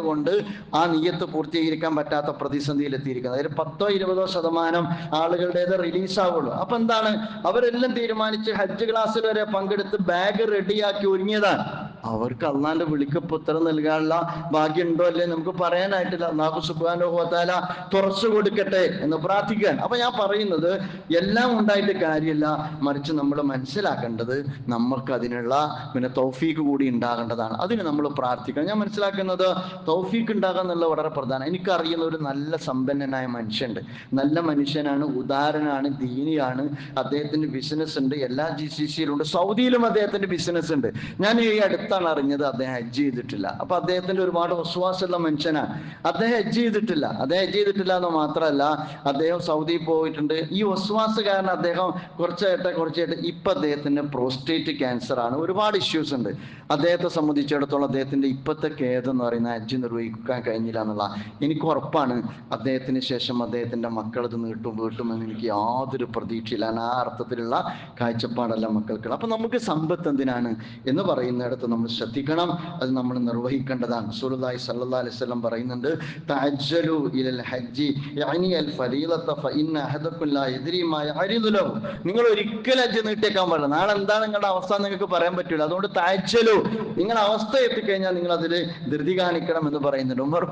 കൊണ്ട് ആ നീയത്ത് പൂർത്തീകരിക്കാൻ പറ്റാത്ത പ്രതിസന്ധിയിൽ എത്തിയിരിക്കുന്നത് അതിൽ പത്തോ ഇരുപതോ ശതമാനം ആളുകളുടേത് റിലീസ് ആവുള്ളൂ അപ്പൊ എന്താണ്? അവരെല്ലാം തീരുമാനിച്ച് ഹജ്ജ് ക്ലാസ്സിൽ വരെ പങ്കെടുത്ത് ബാഗ് റെഡിയാക്കി ഒരുങ്ങിയതാണ്. അവർക്ക് അള്ളാന്റെ വിളിക്കപ്പ് ഉത്തരം നൽകാനുള്ള ഭാഗ്യം ഉണ്ടോ അല്ലേ? നമുക്ക് പറയാനായിട്ടില്ല. സുബാനോ ഹോത്താല തുറച്ചു കൊടുക്കട്ടെ എന്ന് പ്രാർത്ഥിക്കാൻ അപ്പൊ ഞാൻ പറയുന്നത് എല്ലാം ഉണ്ടായിട്ട് കാര്യമില്ല. മറിച്ച് നമ്മൾ മനസ്സിലാക്കേണ്ടത് നമുക്ക് അതിനുള്ള പിന്നെ തൗഫീഖ് കൂടി ഉണ്ടാകേണ്ടതാണ്. അതിന് നമ്മൾ പ്രാർത്ഥിക്കണം. ഞാൻ മനസ്സിലാക്കുന്നത് തൗഫീഖ് ഉണ്ടാകുക എന്നുള്ളത് വളരെ പ്രധാനം. എനിക്കറിയുന്ന ഒരു നല്ല സമ്പന്നനായ മനുഷ്യനുണ്ട്. നല്ല മനുഷ്യനാണ് ഉദാരനാണ് ദീനിയാണ്. അദ്ദേഹത്തിന് ബിസിനസ് ഉണ്ട്. എല്ലാ ജി സി സിയിലുണ്ട് സൗദിയിലും അദ്ദേഹത്തിന്റെ ബിസിനസ് ഉണ്ട്. ഞാൻ ഈ അടുത്താണ് അറിഞ്ഞത് അദ്ദേഹം ഹജ്ജ് ചെയ്തിട്ടില്ല. അപ്പൊ അദ്ദേഹത്തിന്റെ ഒരുപാട് വിശ്വാസമുള്ള മനുഷ്യനാണ്. അദ്ദേഹം ഹജ്ജ് ചെയ്തിട്ടില്ല. അദ്ദേഹം ഹജ്ജ് ചെയ്തിട്ടില്ല എന്ന് മാത്രമല്ല അദ്ദേഹം സൗദിയിൽ പോയിട്ടുണ്ട്. ഈ വിശ്വാസ കാരണം അദ്ദേഹം കുറച്ചായിട്ട് കുറച്ചായിട്ട് ഇപ്പൊ അദ്ദേഹത്തിന് പ്രോസ്റ്റേറ്റ് ക്യാൻസർ ആണ്. ഒരുപാട് ഇഷ്യൂസ് ഉണ്ട്. അദ്ദേഹത്തെ സംബന്ധിച്ചിടത്തോളം അദ്ദേഹത്തിന്റെ ഇപ്പോഴത്തെ ഖേദം എന്ന് പറയുന്ന ഹജ്ജ് നിർവഹിക്കാൻ കഴിഞ്ഞില്ല എന്നുള്ള എനിക്ക് ഉറപ്പാണ്. അദ്ദേഹത്തിന് ശേഷം അദ്ദേഹത്തിന്റെ മക്കളത് നീട്ടും വീട്ടുമെന്ന് എനിക്ക് യാതൊരു പ്രതീക്ഷയില്ല. ആ അർത്ഥത്തിലുള്ള കാഴ്ചപ്പാടല്ല മക്കൾക്കുള്ള. അപ്പൊ നമുക്ക് സമ്പത്ത് എന്തിനാണ് എന്ന് പറയുന്നിടത്ത് നമ്മൾ ശ്രദ്ധിക്കണം. അത് നമ്മൾ നിർവഹിക്കേണ്ടതാണ്. സുലതായി സല്ലാ അലൈഹി വസല്ലം പറയുന്നുണ്ട് ഹജ്ജി യഅനി അൽ ഫഇന്ന ലാ മാ നിങ്ങൾ ഒരിക്കലും ഹജ്ജ് നീട്ടിയേക്കാൻ പാടില്ല. നാളെ എന്താണ് നിങ്ങളുടെ അവസ്ഥ നിങ്ങൾക്ക് പറയാൻ പറ്റില്ല അതുകൊണ്ട് തഅജ്ജലു നിങ്ങളുടെ അവസ്ഥ എത്തിക്കഴിഞ്ഞാൽ നിങ്ങൾ അതിൽ ധൃതി കാണിക്കണം എന്ന് പറയുന്നുണ്ട്. ഉമർ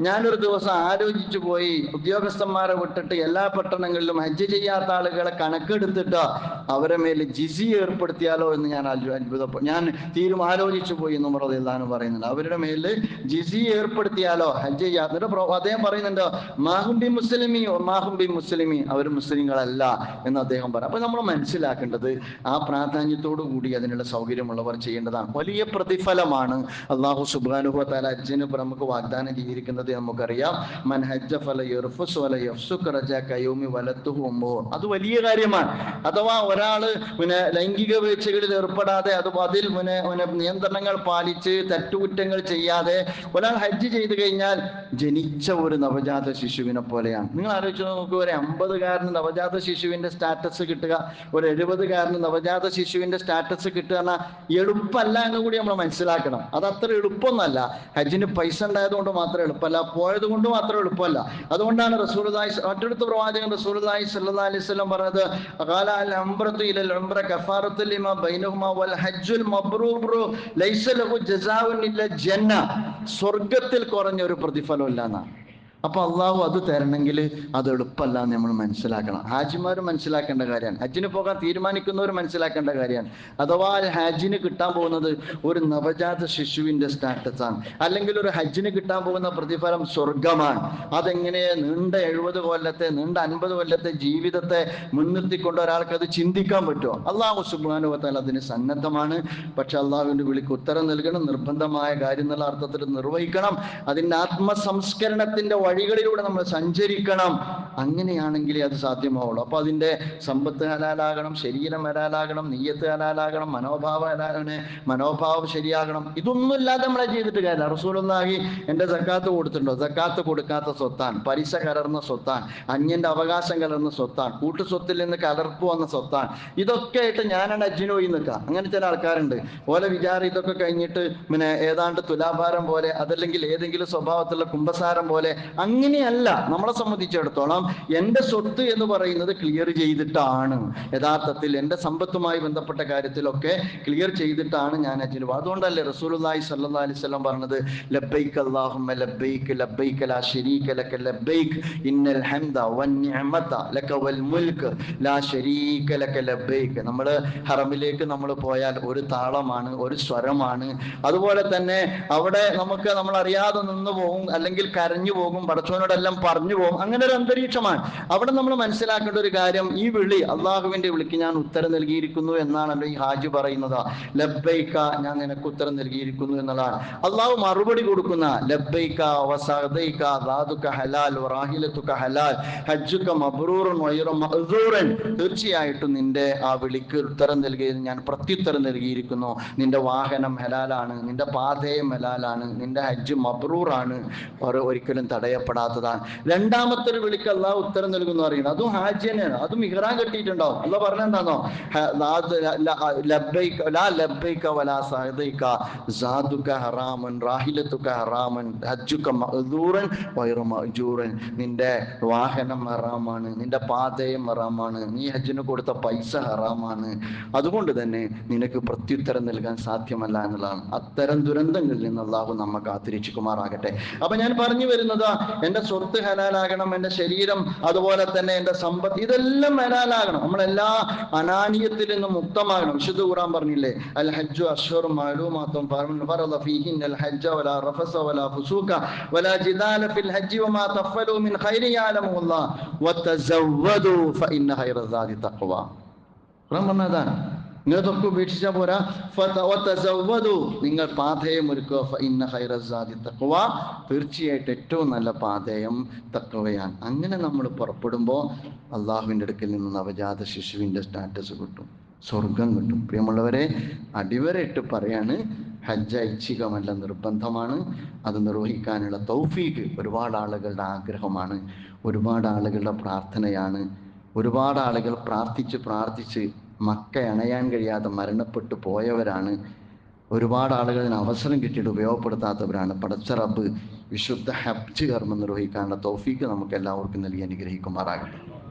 ഞാനൊരു ദിവസം ആലോചിച്ചു പോയി ഉദ്യോഗസ്ഥന്മാരെ വിട്ടിട്ട് എല്ലാ പട്ടണങ്ങളിലും ഹജ്ജ് ചെയ്യാത്ത ആളുകളെ കണക്കെടുത്തിട്ട് അവരെ മേൽ ജിസി ഏർപ്പെടുത്തിയാലോ എന്ന് ഞാൻ അത്ഭുതപ്പെട്ടു ഞാൻ തീരും ആലോചിച്ചു പോയി എന്ന് മറന്നാണ് പറയുന്നത് അവരുടെ മേൽ ജിസി ഏർപ്പെടുത്തിയാലോ ഹജ്ജ് ചെയ്യാത്ത അദ്ദേഹം പറയുന്നുണ്ട് മാഹുംബി മുസ്ലിമി മാഹുംബി മുസ്ലിമി. അവർ മുസ്ലിങ്ങളല്ല എന്ന് അദ്ദേഹം പറഞ്ഞു. അപ്പൊ നമ്മൾ മനസ്സിലാക്കേണ്ടത് ആ പ്രാധാന്യത്തോടു കൂടി അതിനുള്ള സൗകര്യമുള്ളവർ ചെയ്യേണ്ടതാണ്. വലിയ പ്രതിഫലമാണ് അള്ളാഹു സുബാനുഭവ താല അജ്ജന് നമുക്ക് വാഗ്ദാനം ചെയ്തിരിക്കുന്നത് നമുക്കറിയാം. മൻ ഹജ്ജ ഫല. അത് വലിയ കാര്യമാണ്. അഥവാ ഒരാൾ പിന്നെ ലൈംഗിക വീഴ്ചകളിൽ ഏർപ്പെടാതെ അത് അതിൽ പിന്നെ നിയന്ത്രണങ്ങൾ പാലിച്ച് തെറ്റുകുറ്റങ്ങൾ ചെയ്യാതെ ഒരാൾ ഹജ്ജ് ചെയ്തു കഴിഞ്ഞാൽ ജനിച്ച ഒരു നവജാത ശിശുവിനെ പോലെയാണ്. നിങ്ങൾ ആലോചിച്ച് നോക്കൂ ഒരു അമ്പതുകാരന് നവജാത ശിശുവിന്റെ സ്റ്റാറ്റസ് കിട്ടുക ഒരു എഴുപതുകാരന് നവജാത ശിശുവിന്റെ സ്റ്റാറ്റസ് കിട്ടുക എന്ന എളുപ്പമല്ല എന്ന് കൂടി നമ്മൾ മനസ്സിലാക്കണം. അത് അത്ര എളുപ്പമൊന്നല്ല. ഹജ്ജിന് പൈസ ഉണ്ടായതുകൊണ്ട് മാത്രം എളുപ്പമല്ല പോയത് കൊണ്ട് മാത്രം എളുപ്പമല്ല. അതുകൊണ്ടാണ് റസൂലുള്ളാഹി മറ്റൊരുത്ത പ്രവാചകൻ റസൂലുള്ളാഹി സ്വല്ലല്ലാഹി അലൈഹി വസല്ലം പറഞ്ഞത് സ്വർഗത്തിൽ കുറഞ്ഞ ഒരു പ്രതിഫലം ഇല്ല എന്നാണ്. അപ്പൊ അള്ളാഹു അത് തരണമെങ്കിൽ അത് എളുപ്പമല്ല എന്ന് നമ്മൾ മനസ്സിലാക്കണം. ഹാജിമാർ മനസ്സിലാക്കേണ്ട കാര്യമാണ്. ഹജ്ജിന് പോകാൻ തീരുമാനിക്കുന്നവർ മനസ്സിലാക്കേണ്ട കാര്യമാണ്. അഥവാ ഹാജിന് കിട്ടാൻ പോകുന്നത് ഒരു നവജാത ശിശുവിന്റെ സ്റ്റാറ്റസ് ആണ്. അല്ലെങ്കിൽ ഒരു ഹജ്ജിന് കിട്ടാൻ പോകുന്ന പ്രതിഫലം സ്വർഗമാണ് അതെങ്ങനെ നീണ്ട എഴുപത് കൊല്ലത്തെ നീണ്ട അൻപത് കൊല്ലത്തെ ജീവിതത്തെ മുൻനിർത്തിക്കൊണ്ട് ഒരാൾക്ക് അത് ചിന്തിക്കാൻ പറ്റുമോ? അള്ളാഹു സുബാനുവത്താൽ അതിന് സന്നദ്ധമാണ്. പക്ഷെ അള്ളാഹുവിന്റെ വിളിക്ക് ഉത്തരം നൽകണം നിർബന്ധമായ കാര്യം എന്നുള്ള അർത്ഥത്തിൽ നിർവഹിക്കണം. അതിന്റെ ആത്മസംസ്കരണത്തിന്റെ വഴികളിലൂടെ നമ്മൾ സഞ്ചരിക്കണം. അങ്ങനെയാണെങ്കിലേ അത് സാധ്യമാവുള്ളൂ. അപ്പൊ അതിന്റെ സമ്പത്ത് ഹലാലാകണം ശരീരം ഹലാലാകണം നീയത്ത് ഹലാലാകണം മനോഭാവം ഹലാലാണ് മനോഭാവം ശരിയാകണം. ഇതൊന്നും ഇല്ലാതെ നമ്മളെ ചെയ്തിട്ട് കാര്യമില്ല. റസൂലുള്ളാഹി എന്റെ സക്കാത്ത് കൊടുത്തിട്ടുണ്ടോ. സക്കാത്ത് കൊടുക്കാത്ത സ്വത്താണ്. പലിശ കലർന്ന സ്വത്താണ്. അന്യന്റെ അവകാശം കലർന്ന സ്വത്താണ്. കൂട്ടുസ്വത്തിൽ നിന്ന് കലർപ്പ് വന്ന സ്വത്താണ്. ഇതൊക്കെ ആയിട്ട് ഞാനാണ് അജ്ജിനോയി നിൽക്കുക. അങ്ങനെ ചില ആൾക്കാരുണ്ട്. ഓലെ വിചാരം ഇതൊക്കെ കഴിഞ്ഞിട്ട് പിന്നെ ഏതാണ്ട് തുലാഭാരം പോലെ അതല്ലെങ്കിൽ ഏതെങ്കിലും സ്വഭാവത്തിലുള്ള കുംഭസാരം പോലെ അങ്ങനെയല്ല. നമ്മളെ സംബന്ധിച്ചിടത്തോളം എന്റെ സ്വത്ത് എന്ന് പറയുന്നത് ക്ലിയർ ചെയ്തിട്ടാണ്. യഥാർത്ഥത്തിൽ എന്റെ സമ്പത്തുമായി ബന്ധപ്പെട്ട കാര്യത്തിലൊക്കെ ക്ലിയർ ചെയ്തിട്ടാണ് ഞാൻ അജിന് അതുകൊണ്ടല്ലേ റസൂലുള്ളാഹി സല്ലാ അലൈഹി വസല്ലം പറഞ്ഞത് ലബൈക്ക് അല്ലാഹുമ്മ ലബൈക്ക് ലബൈക്ക് ലാ ശരീക ലക ലബൈക്ക് ഇന്നൽ ഹംദ വൻ നിഅമത ലക വൽ മുൽക്ക് ലാ ശരീക ലക ലബൈക്ക് നമ്മൾ ഹറമിലേക്ക് നമ്മൾ പോയാൽ ഒരു താളമാണ് ഒരു സ്വരമാണ്. അതുപോലെ തന്നെ അവിടെ നമുക്ക് നമ്മൾ അറിയാതെ നിന്ന് പോകും അല്ലെങ്കിൽ കരഞ്ഞു പോകും പടച്ചവനോടെല്ലാം പറഞ്ഞു പോകും. അങ്ങനെ ഒരു അന്തരീക്ഷമാണ് അവിടെ നമ്മൾ മനസ്സിലാക്കേണ്ട ഒരു കാര്യം ഈ വിളി അള്ളാഹുവിന്റെ വിളിക്ക് ഞാൻ ഉത്തരം നൽകിയിരിക്കുന്നു എന്നാണല്ലോ ഈ ഹാജി പറയുന്നത്. ലബ്ബൈക്ക ഞാൻ നിനക്ക് ഉത്തരം നൽകിയിരിക്കുന്നു എന്നുള്ളതാണ്. അള്ളാഹു മറുപടി കൊടുക്കുന്ന ലബ്ബൈക്ക വസദൈക്ക ദാതുക ഹലാൽ വറാഹിലത്തുക ഹലാൽ ഹജ്ജുക മബ്രൂറൻ വൈറ മഅ്സൂറൻ തീർച്ചയായിട്ടും നിന്റെ ആ വിളിക്ക് ഉത്തരം നൽകിയത് ഞാൻ പ്രത്യുത്തരം നൽകിയിരിക്കുന്നു. നിന്റെ വാഹനം ഹലാലാണ് നിന്റെ പാതയും ഹലാലാണ് നിന്റെ ഹജ്ജ് മബ്രൂറാണ്. ഒരിക്കലും തടയപ്പെടാത്തതാണ്. രണ്ടാമത്തെ ഒരു വിളിക്ക് അള്ളാഹ് ഉത്തരം നൽകുന്നു അറിയുന്നത്. അതും ഹാജ് തന്നെയാണ് അതും ഇഹ്റാൻ കെട്ടിയിട്ടുണ്ടാവും. അല്ല പറഞ്ഞെന്താണോ എന്താണോ നിന്റെ വാഹനം ഹറാമാണ് നിന്റെ പാതയും ഹറാമാണ് നീ ഹജ്ജിന് കൊടുത്ത പൈസ ഹറാമാണ്. അതുകൊണ്ട് തന്നെ നിനക്ക് പ്രത്യുത്തരം നൽകാൻ സാധ്യമല്ല എന്നുള്ളതാണ്. അത്തരം ദുരന്തങ്ങളിൽ നിന്ന് അള്ളാഹു നമ്മെ കാത്തിരിച്ചുകുമാറാകട്ടെ അപ്പൊ ഞാൻ പറഞ്ഞു വരുന്നത് എന്റെ സ്വത്ത് ഹലാലാകണം എന്റെ ശരീരം ആരോഗ്യം അതുപോലെ തന്നെ എന്റെ സമ്പത്ത് ഇതെല്ലാം ഹലാലാകണം നമ്മളെല്ലാ അനാനിയത്തിൽ നിന്നും മുക്തമാകണം. വിശുദ്ധ ഖുറാൻ പറഞ്ഞില്ലേ അൽ ഹജ്ജു നിങ്ങൾ തൊക്കെ ഉപേക്ഷിച്ചാൽ പോരാ. നിങ്ങൾ പാതയം ഒരുക്കുക. തീർച്ചയായിട്ടും ഏറ്റവും നല്ല പാതയം തക്കവയാണ് അങ്ങനെ നമ്മൾ പുറപ്പെടുമ്പോൾ അള്ളാഹുവിന്റെ അടുക്കൽ നിന്ന് നവജാത ശിശുവിന്റെ സ്റ്റാറ്റസ് കിട്ടും. സ്വർഗം കിട്ടും. പ്രിയമുള്ളവരെ അടിവരയിട്ട് പറയാണ് ഹജ്ജ് ഐച്ഛികമല്ല നിർബന്ധമാണ്. അത് നിർവഹിക്കാനുള്ള തൗഫീഖ് ഒരുപാട് ആളുകളുടെ ആഗ്രഹമാണ്. ഒരുപാട് ആളുകളുടെ പ്രാർത്ഥനയാണ്. ഒരുപാട് ആളുകൾ പ്രാർത്ഥിച്ച് പ്രാർത്ഥിച്ച് മക്ക അണയാൻ കഴിയാതെ മരണപ്പെട്ടു പോയവരാണ്. ഒരുപാട് ആളുകളിന് അവസരം കിട്ടിയിട്ട് ഉപയോഗപ്പെടുത്താത്തവരാണ്. പടച്ച റബ്ബ് വിശുദ്ധ ഹബ്ജ് കർമ്മം നിർവഹിക്കാനുള്ള തോഫീക്ക് നമുക്ക് എല്ലാവർക്കും നൽകി അനുഗ്രഹിക്കുമാറാകട്ടെ.